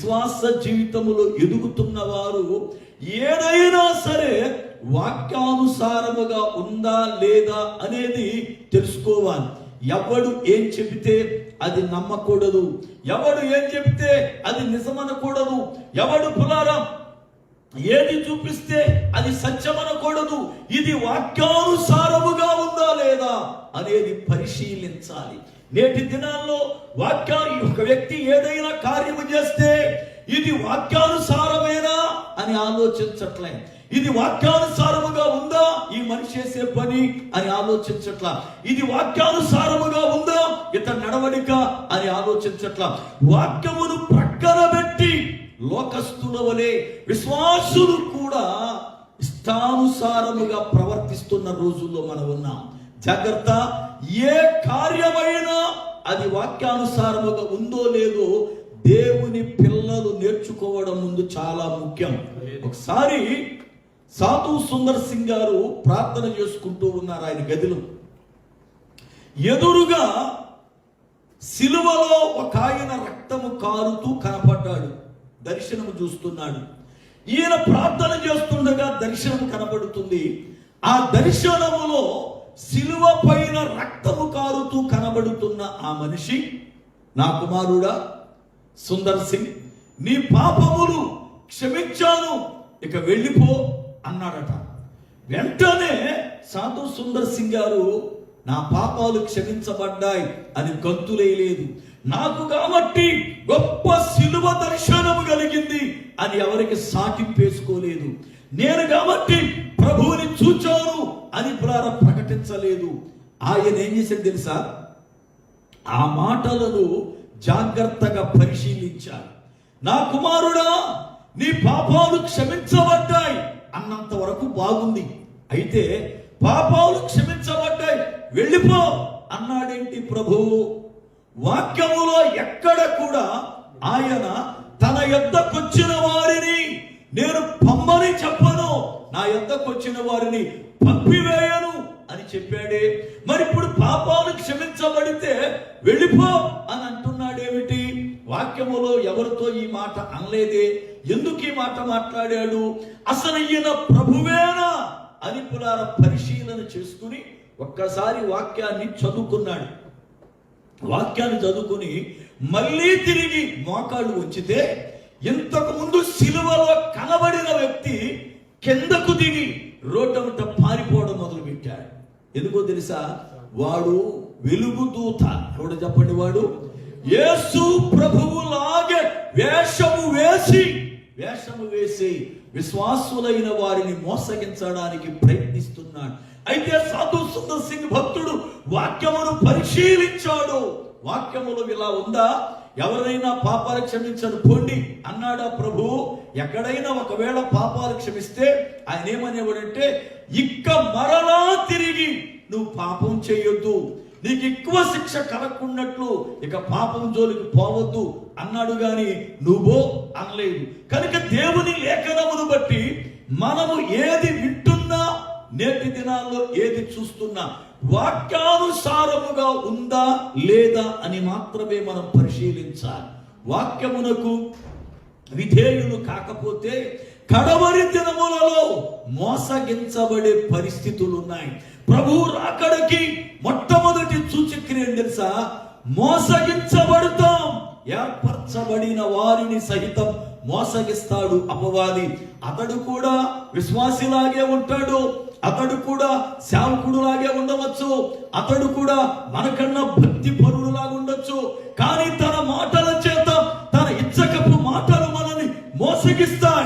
విశ్వాస జీవితంలో ఎదుగుతున్న వారు ఏదైనా సరే వాక్యానుసారముగా ఉందా లేదా అనేది తెలుసుకోవాలి. ఎవడు ఏం చెబితే అది నమ్మకూడదు. ఎవడు ఏం చెబితే అది నిజమనకూడదు. ఎవడు పులారం ఏది చూపిస్తే అది సత్యమనకూడదు. ఇది వాక్యానుసారముగా ఉందా లేదా అనేది పరిశీలించాలి. నేటి దినాల్లో వాక్య ఒక వ్యక్తి ఏదైనా కార్యము చేస్తే ఇది వాక్యానుసారమేనా అని ఆలోచించట్లే. ఇది వాక్యానుసారముగా ఉందా? ఈ మనిషి చేసే పని అని ఆలోచించట్లా. ఇది వాక్యానుసారముగా ఉందా? ఇతని నడవడిక అని ఆలోచించట్లా. వాక్యమును ప్రక్కన పెట్టి లోకస్తుల వలె విశ్వాసులు కూడా ఇష్టానుసారముగా ప్రవర్తిస్తున్న రోజుల్లో మనం ఉన్నాం జాగ్రత్త ఏ కార్యమైనా అది వాక్యానుసారముగా ఉందో లేదో దేవుని పిల్లలు నేర్చుకోవడం ముందు చాలా ముఖ్యం. ఒకసారి సాధు సుందర్ సింగ్ గారు ప్రార్థన చేసుకుంటూ ఉన్నారు ఆయన గదిలో. ఎదురుగా సిలువలో ఒక ఆయన రక్తము కారుతూ కనపడ్డాడు. దర్శనము చూస్తున్నాడు. ఈయన ప్రార్థన చేస్తుండగా దర్శనం కనబడుతుంది. ఆ దర్శనములో సిలువ పైన రక్తము కారుతూ కనబడుతున్న ఆ మనిషి నా కుమారుడా సుందర్ సింగ్ నీ పాపములు క్షమించాను ఇక వెళ్ళిపో అన్నాడట. వెంటనే సాధు సుందర్ సింగ్ గారు నా పాపాలు క్షమించబడ్డాయి అని గంతులేయలేదు నాకు కాబట్టి గొప్ప సిలువ దర్శనము కలిగింది అని ఎవరికి సాటింపేసుకోలేదు. నేను కాబట్టి ప్రభువుని చూచాను అని ప్రారంభ ప్రకటించలేదు ఆయన ఏం చేశాడు తెలుసా? ఆ మాటలను జాగ్రత్తగా పరిశీలించాడు. నా కుమారుడా నీ పాపాలు క్షమించబడ్డాయి అన్నంత వరకు బాగుంది. అయితే పాపాలు క్షమించబడ్డాయి. వెళ్ళిపో అన్నాడేంటి ప్రభు? వాక్యములో ఎక్కడ కూడా ఆయన తన ఎద్దకొచ్చిన వారిని నేను పంపని చెప్పను. నా ఎద్దకొచ్చిన వారిని పంపివేయను. అని చెప్పాడే. మరి ఇప్పుడు పాపాలు క్షమించబడితే వెళ్ళిపో అని అంటున్నాడేమిటి? వాక్యములో ఎవరితో ఈ మాట అనలేదే? ఎందుకు ఈ మాట మాట్లాడాడు? అసలు ఈయన ప్రభువేనా? అని పులార పరిశీలన చేసుకుని ఒక్కసారి వాక్యాన్ని చదువుకున్నాడు. వాక్యాన్ని చదువుకుని మళ్ళీ తిరిగి మోకాళ్ళు వచ్చితే ఇంతకు ముందు సిలువలో కనబడిన వ్యక్తి కిందకు దిగి రోడ్డమిట పారిపోవడం మొదలు పెట్టాడు ఎందుకో తెలుసా? వాడు వెలుగు దూత. ఎవడు చెప్పండి వాడు? యేసు ప్రభువులాగే వేషము వేసి వేషము వేసి విశ్వాసులైన వారిని మోసగించడానికి ప్రయత్నిస్తున్నాడు. అయితే సాధు సుందర్ సింగ్ భక్తుడు వాక్యమును పరిశీలించాడు. వాక్యములు ఇలా ఉందా? ఎవరైనా పాపాలు క్షమించను పోండి అన్నాడా ప్రభు? ఎక్కడైనా ఒకవేళ పాపాలు క్షమిస్తే ఆయన ఏమనేవాడంటే ఇక్క మరల తిరిగి నువ్వు పాపం చేయొద్దు. నీకు ఎక్కువ శిక్ష కలగకున్నట్లు ఇక పాపం జోలికి పోవద్దు అన్నాడు గాని నువ్వో అనలేదు. కనుక దేవుని లేఖనమును బట్టి మనము ఏది వింటున్నా నేటి దినాల్లో ఏది చూస్తున్నా వాక్యానుసారముగా ఉందా లేదా అని మాత్రమే మనం పరిశీలించాలి. వాక్యమునకు విధేయులు కాకపోతే కడవరి దినములలో మోసగించబడే పరిస్థితులు ఉన్నాయి ప్రభు అక్కడికి మొట్టమొదటి సూచక్రియ తెలుసా? మోసగించబడతాం ఏర్పరచబడిన వారిని సహితం మోసగిస్తాడు అపవాది. అతడు కూడా విశ్వాసిలాగే ఉంటాడు. అతడు కూడా సేవకుడు లాగే ఉండవచ్చు. అతడు కూడా మనకన్నా భక్తి పరుడులాగా ఉండొచ్చు. కానీ తన మాటల చేత తన ఇచ్చకపు మాటలు మనల్ని మోసగిస్తాయి.